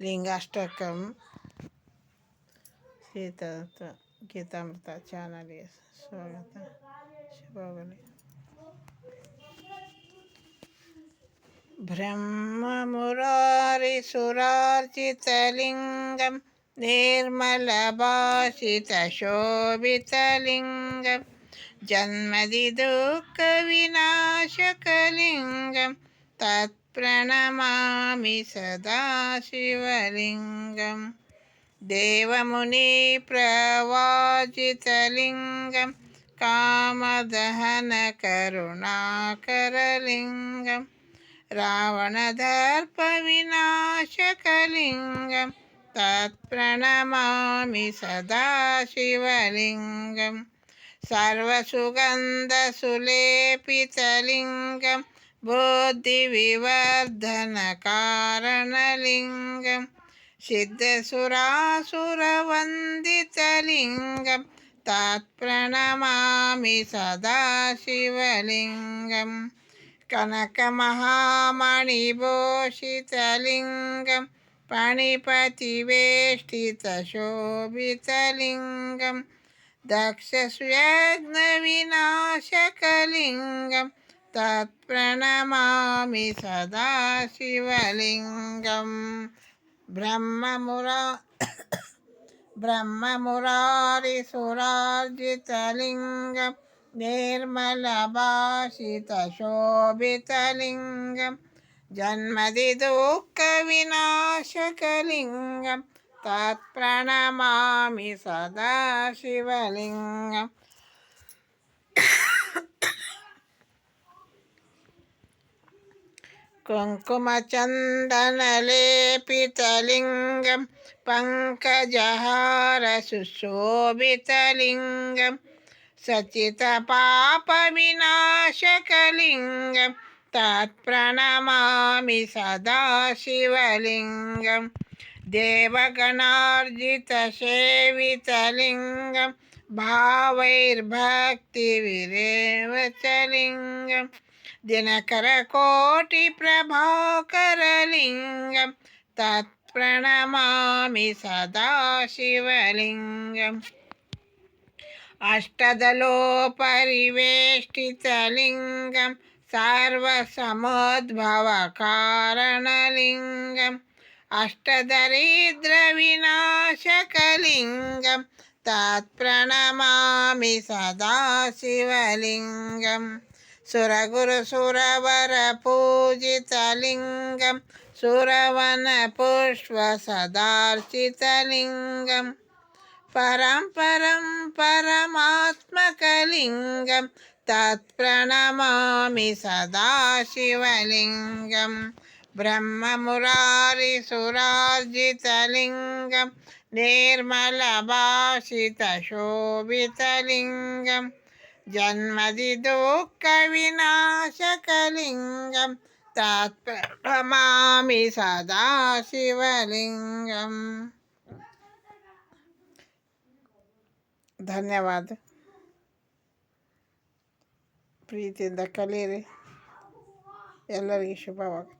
Lingashtakam Sita గీతామృత channel స్వాగతం శుభోగలి ब्रह्ममुरारिसुरार्चितलिङ्गं निर्मलभाषितशोभितलिङ्गं जन्मदिदुःखविनाशकलिङ्गं तत्प्रणमामि सदा शिवलिङ्गं देवमुनिप्रवाजितलिङ्गं कामदहनकरुणाकरलिङ्गम् रावणदर्पविनाशकलिङ्गं तत्प्रणमामि सदा शिवलिङ्गं सर्वसुगन्धसुलेपितलिङ्गं बुद्धिविवर्धनकारणलिङ्गं सिद्धसुरासुरवन्दितलिङ्गं तत्प्रणमामि सदा शिवलिङ्गम् कनकमहामणिभूषितलिङ्गं पणिपतिवेष्टितशोभितलिङ्गं दक्षस्वयज्ञविनाशकलिङ्गं तत्प्रणमामि सदा शिवलिङ्गं ब्रह्ममुरा ब्रह्ममुरारिसुरार्जितलिङ्गम्। निर्मलभाषितशोभितलिङ्गं जन्मदिदुःखविनाशकलिङ्गं तत्प्रणमामि सदा शिवलिङ्गम्। कुङ्कुमचन्दनलेपितलिङ्गं पङ्कजहारसुशोभितलिङ्गम् सचितपापविनाशकलिङ्गं तत्प्रणमामि सदा शिवलिङ्गं देवगणार्जितसेवितलिङ्गं भावैर्भक्तिविरेवचलिङ्गं दिनकरकोटिप्रभाकरलिङ्गं तत्प्रणमामि सदा शिवलिङ्गम् अष्टदलोपरिवेष्टितलिङ्गं सर्वसमोद्भवकारणलिङ्गम् अष्टदरिद्रविनाशकलिङ्गं तत्प्रणमामि सदा शिवलिङ्गं सुरगुरुसुरवरपूजितलिङ्गं सुरवनपुष्पसदार्चितलिङ्गम् परं परं परमात्मकलिङ्गं तत्प्रणमामि सदा शिवलिङ्गं ब्रह्ममुरारिसुरार्जितलिङ्गं निर्मलभाषितशोभितलिङ्गं जन्मदिदुःखविनाशकलिङ्गं तत्प्रणमामि सदा शिवलिङ्गम् ಧನ್ಯವಾದ ಪ್ರೀತಿಯಿಂದ ಕಲೀರಿ ಎಲ್ಲರಿಗೂ ಶುಭವಾಗಲಿ